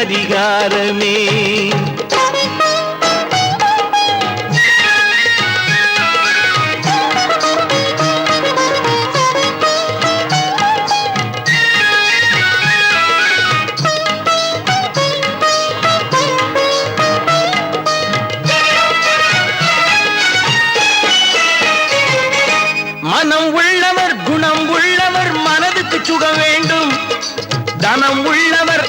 அதிகாரமே. மனம் உள்ளவர் குணம் உள்ளவர் மனதுக்கு சுகம் வேண்டும். தனம் உள்ளவர்